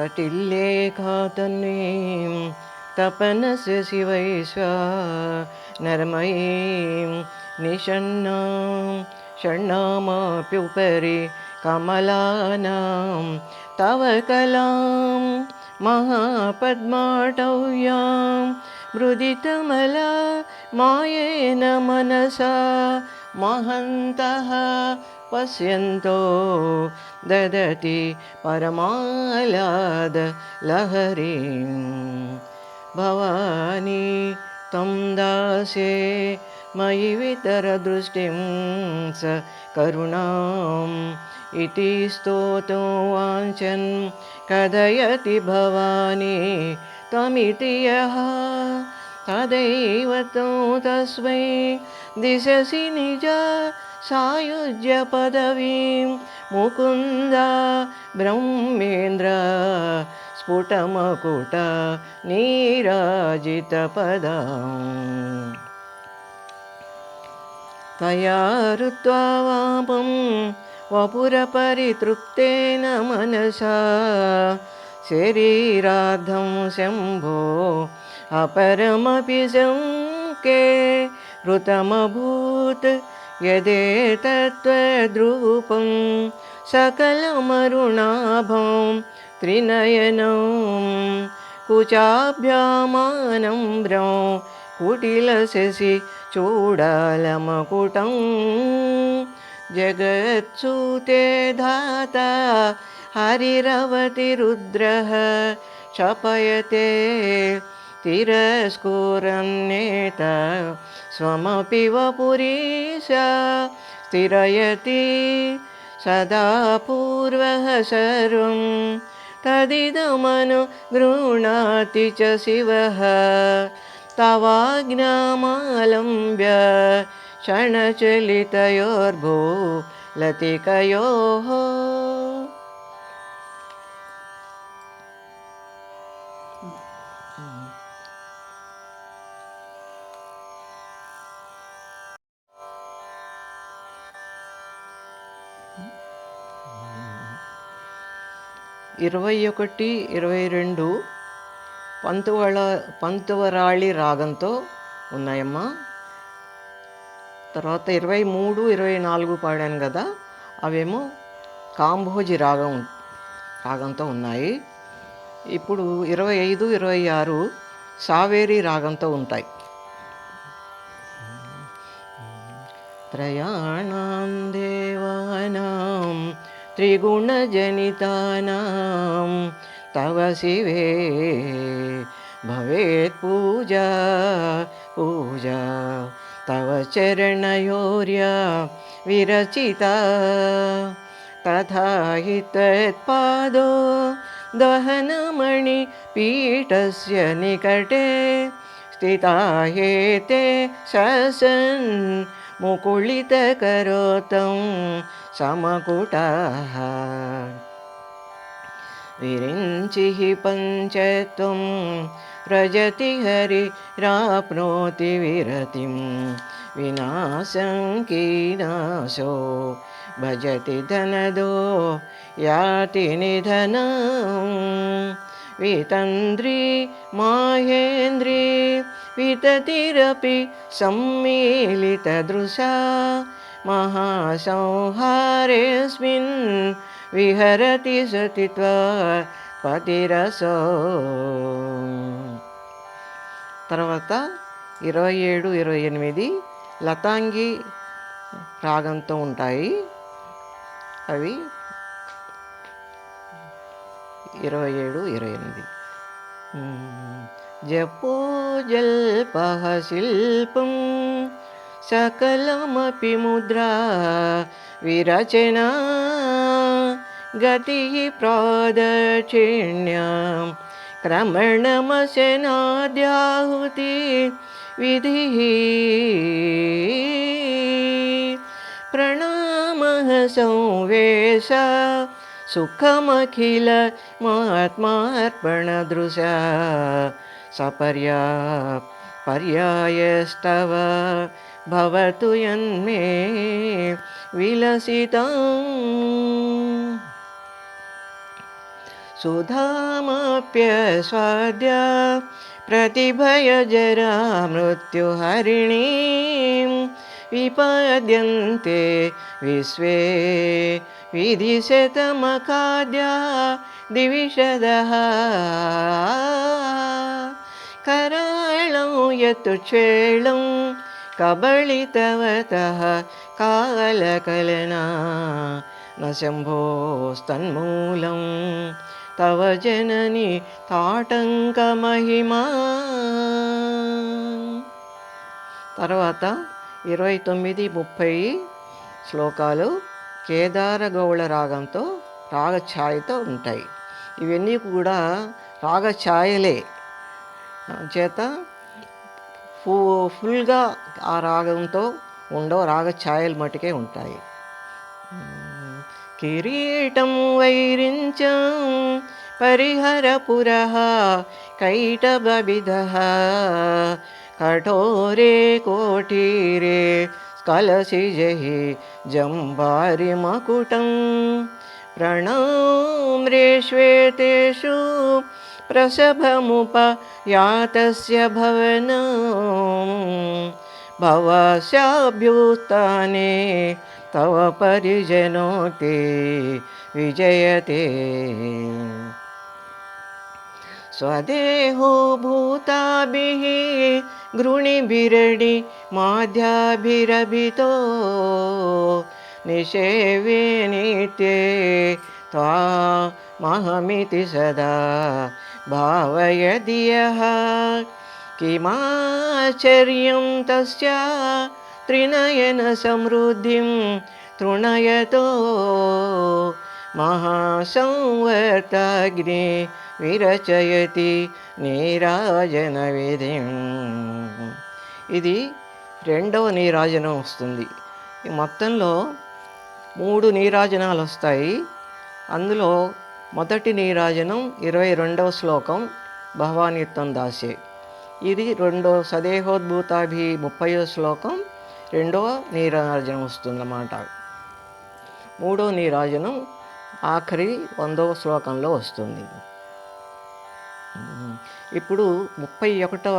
तटिल्लेखातन्वीं तपनस्य शिवैश्वा नरमयीं निषण्णां षण्णामाप्युपरि कमलानां तव कलां महापद्माटव्यां मृदितमला मायेन मनसा महन्तः पश्यन्तो ददति परमालाद लहरीं। भवानी त्वं दासे मयि वितरदृष्टिं स करुणाम् इति स्तोतो वाञ्छन्। कथयति भवानी त्वमिति यः तदैव तस्मै दिशसि निज सायुज्यपदवीं मुकुन्द ब्रह्मेन्द्र स्फुटमकुट ऋत्वा वापं वपुरपरितृप्तेन मनसा शरीरार्धं शम्भो अपरमपि शङ्के ऋतमभूत् यदेतत्त्वद्रूपं सकलमरुणाभं त्रिनयनं कुचाभ्यामानं ब्रं कुटिलशसि चूडालमकुटं जगत्सूते धाता हरिरवतिरुद्रः क्षपयते तिरस्कुरन्नेत स्वमपि वपुरीश स्थिरयति सदा पूर्वः सर्वं तदिदमनु गृह्णाति च शिवः तवाज्ञामालम्ब्य क्षणचलितयोर्भो लतिकयोः ఇరవై ఒకటి ఇరవై రెండు పంతువళ పంతువరాళి రాగంతో ఉన్నాయమ్మా తర్వాత ఇరవై మూడు ఇరవై నాలుగు పాడాను కదా అవేమో కాంభోజి రాగం రాగంతో ఉన్నాయి ఇప్పుడు ఇరవై ఐదు ఇరవై ఆరు సావేరి రాగంతో ఉంటాయి त्रयाणां देवानां त्रिगुणजनितानां तव शिवे भवेत् पूजा पूजा। तव चरणयोर्या विरचिता तथा हि त्वत्पादो दहनमणिपीठस्य निकटे स्थिता हेते शसन् मुकुलितकरोतं समकुटाः विरिञ्चिः पञ्चत्वं रजति हरिराप्नोति विरतिं विनाशङ्कीनाशो भजति धनदो याति निधनं वितन्द्री माहेन्द्री विततिरपि सम्मीलितदृशा महासंहारेऽस्मिन् विहरति सति त्वा పతిరసో తర్వాత ఇరవై ఏడు ఇరవై ఎనిమిది లతాంగి రాగంతో ఉంటాయి అవి ఇరవై ఏడు ఇరవై ఎనిమిది जपोजल्पः शिल्पं सकलमपि मुद्रा विरचना गतिः प्रादक्षिण्यां क्रमणमशनाद्याहुति विधिः प्रणामः संवेश सुखमखिलमात्मात्मणदृशा सपर्या पर्यायस्तव भवतु यन्मे विलसितम्। सुधामप्यस्वाद्य प्रतिभयजरा मृत्युहरिणीं विपद्यन्ते विश्वे विधिशतमखाद्या दिविशदः कराळं यतुच्छेळं कबलितवतः कालकलना न शम्भोस्तन्मूलं तव जननि తాటంకమహిమా తర్వాత ఇరవై తొమ్మిది ముప్పై శ్లోకాలు కేదార గౌళ రాగంతో రాగ ఛాయతో ఉంటాయి ఇవన్నీ కూడా రాగ ఛాయలే చేత ఫు ఫుల్గా ఆ రాగంతో ఉండవు రాగ ఛాయలు మటుకే ఉంటాయి. కిరీటం వైరించం పరిహరపుర కైటబిధ కఠోరే కోటీరే కలసిజహి జంబారి మకుటం ప్రణామ్రేష్వేతేషు प्रसभमुपयातस्य भवन भवस्याभ्युत्थाने तव परिजनोते विजयते। स्वदेहो भूताभिः गृणिभिरडि माध्याभिरभितो निषेवे नित्ये त्वामहमिति सदा భావయదియః కిమాశ్చర్యం తస్య త్రినయన సమృద్ధిం తృణయతో మహాసంవర్తాగ్ని విరచయతి నీరాజన విధి ఇది రెండవ నీరాజనం వస్తుంది. మొత్తంలో మూడు నీరాజనాలు వస్తాయి. అందులో మొదటి నీరాజనం ఇరవై రెండవ శ్లోకం భవానిత్వం దాసే ఇది రెండో సదేహోద్భూతాభి ముప్పయో శ్లోకం రెండవ నీరాజనం వస్తుందన్నమాట. మూడో నీరాజనం ఆఖరి వందవ శ్లోకంలో వస్తుంది. ఇప్పుడు ముప్పై ఒకటవ